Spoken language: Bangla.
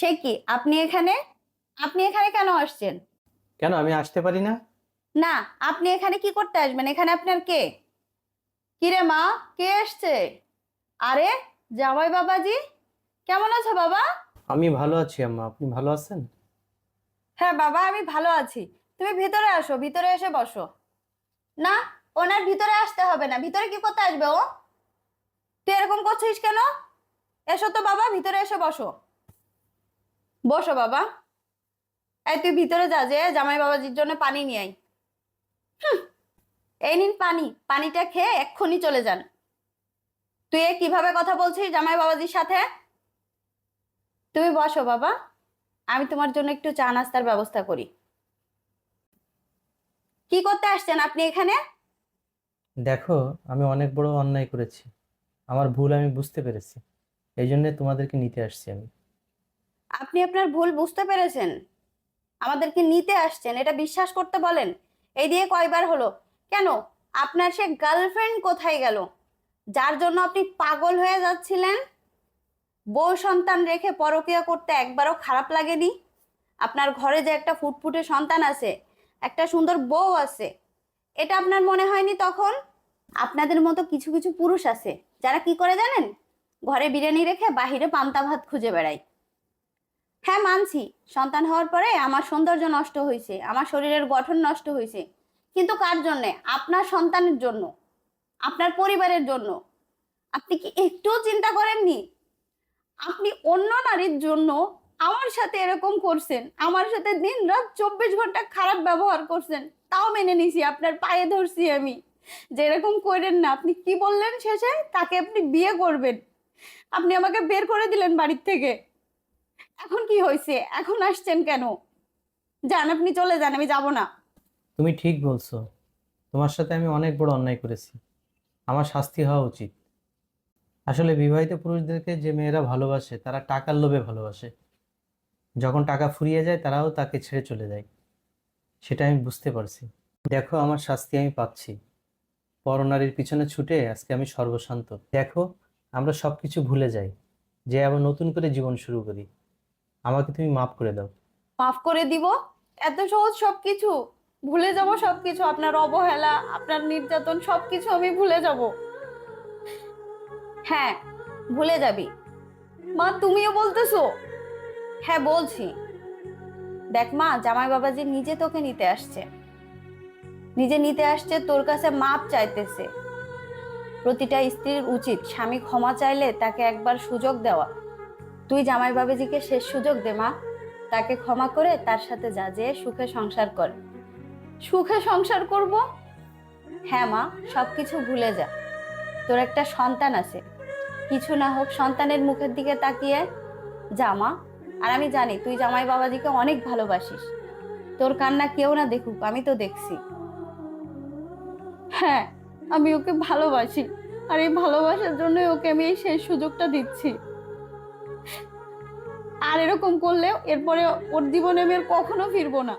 সে কি? আপনি এখানে? আপনি এখানে কেন আসছেন? কেন? আমি আসতে পারি না? না আপনি এখানে কি করতে আসবেন? এখানে আপনার কে? কিরে মা? কে এসছে? আরে জামাই বাবাজি? কেমন আছো বাবা? আমি ভালো আছি আম্মা। আপনি ভালো আছেন? হ্যাঁ বাবা আমি ভালো আছি। তুমি ভিতরে আসো ভিতরে এসে বসো। না ওনার ভিতরে আসতে হবে না। ভিতরে কি করতে আসবে ও? তুই এরকম করছিস কেন? এসো তো বাবা ভিতরে এসে বসো। বসো বাবা। এই তুই ভিতরে যা, যে জামাই বাবাজির জন্য পানি নিয়ে আই এই নিন পানি। পানিটা খেয়ে এক্ষুনি চলে যান। তুই এ কীভাবে কথা বলছিস জামাই বাবাজির সাথে? তুমি বসো বাবা। আমি তোমার জন্য একটু চা নাস্তার ব্যবস্থা করি। কি করতে আসছেন আপনি এখানে? দেখো, আমি অনেক বড় অন্যায় করেছি। আমার ভুল আমি বুঝতে পেরেছি। এই জন্য তোমাদেরকে নিতে আসছি আমি। আপনি আপনার ভুল বুঝতে পেরেছেন। আমাদেরকে নিতে আসছেন, এটা বিশ্বাস করতে বলেন। এই দিয়ে কয়বার হলো, কেন? আপনার সে গার্লফ্রেন্ড কোথায় গেল? যার জন্য আপনি পাগল হয়ে যাচ্ছিলেন? বউ সন্তান রেখে পরকিয়া করতে একবারও খারাপ লাগেনি? আপনার ঘরে যে একটা ফুটফুটে সন্তান আছে, একটা সুন্দর বউ আছে, এটা আপনার মনে হয়নি তখন? আপনাদের মতো কিছু কিছু পুরুষ আছে, যারা কি করে জানেন? ঘরে বিরিয়ানি রেখে বাহিরে পান্তা ভাত খুঁজে বেড়ায়। হ্যাঁ মানছি। সন্তান হওয়ার পরে আমার সৌন্দর্য নষ্ট হয়েছে, আমার শরীরের গঠন নষ্ট হয়েছে। কিন্তু কার জন্যে? আপনার সন্তানের জন্য, আপনার পরিবারের জন্য। আপনি কি একটুও চিন্তা করেননি? আপনি অন্য নারীর জন্য আমার সাথে এরকম করছেন, আমার সাথে দিন রাত চব্বিশ ঘণ্টা খারাপ ব্যবহার করছেন, তাও মেনে নিছি, আপনার পায়ে ধরছি আমি। যে এরকম করেন না, আপনি কি বললেন শেষে? তাকে আপনি বিয়ে করবেন। আপনি আমাকে বের করে দিলেন বাড়ির থেকে। এখন কি হয়েছে? এখন আসছেন কেন? যান, আপনি চলে যান, আমি যাব না। তুমি ঠিক বলছো। তোমার সাথে আমি অনেক বড় অন্যায় করেছি। আমার শাস্তি হওয়া উচিত। আসলে বিবাহিত পুরুষদেরকে যে মেয়েরা ভালোবাসে, তারা টাকার লোভে ভালোবাসে। যখন টাকা ফুরিয়ে যায়, তারাও তাকে ছেড়ে চলে যায়। সেটা আমি বুঝতে পারছি। দেখো, আমার শাস্তি আমি পাচ্ছি। পরনারীর পিছনে ছুটে আজকে আমি সর্বশান্ত। দেখো, আমরা সব কিছু ভুলে যাই। যে আবার নতুন করে জীবন শুরু করি। আমাকে তুমি মাফ করে দাও। মাফ করে দিব? এত সহজ সবকিছু? ভুলে যাব সবকিছু, আপনার অবহেলা, আপনার নির্যাতন, সবকিছু আমি ভুলে যাব। হ্যাঁ ভুলে যাবি। মা, তুমিও বলতেছো? হ্যাঁ বলছি। দেখ মা, জামাই বাবাজি নিজে তোকে নিতে আসছে। নিজে নিতে আসছে, তোর কাছে মাপ চাইতেছে। প্রতিটা স্ত্রীর উচিত, স্বামী ক্ষমা চাইলে তাকে একবার সুযোগ দেওয়া। তুই জামাই বাবাজিকে শেষ সুযোগ দে, মা। তাকে ক্ষমা করে তার সাথে যা, যে সুখে সংসার কর। সুখে সংসার করব? হ্যাঁ মা সব কিছু ভুলে যা। তোর একটা সন্তান আছে। কিছু না হোক সন্তানের মুখের দিকে তাকিয়ে যা, মা। আর আমি জানি তুই জামাই বাবাজিকে অনেক ভালোবাসিস। তোর কান্না কেউ না দেখুক, আমি তো দেখছি। হ্যাঁ আমি ওকে ভালোবাসি। আর এই ভালোবাসার জন্যই ওকে আমি এই শেষ সুযোগটা দিচ্ছি। আর এরকম করলে এরপরে ওর জীবনে আমি আর কখনো ফিরবো না।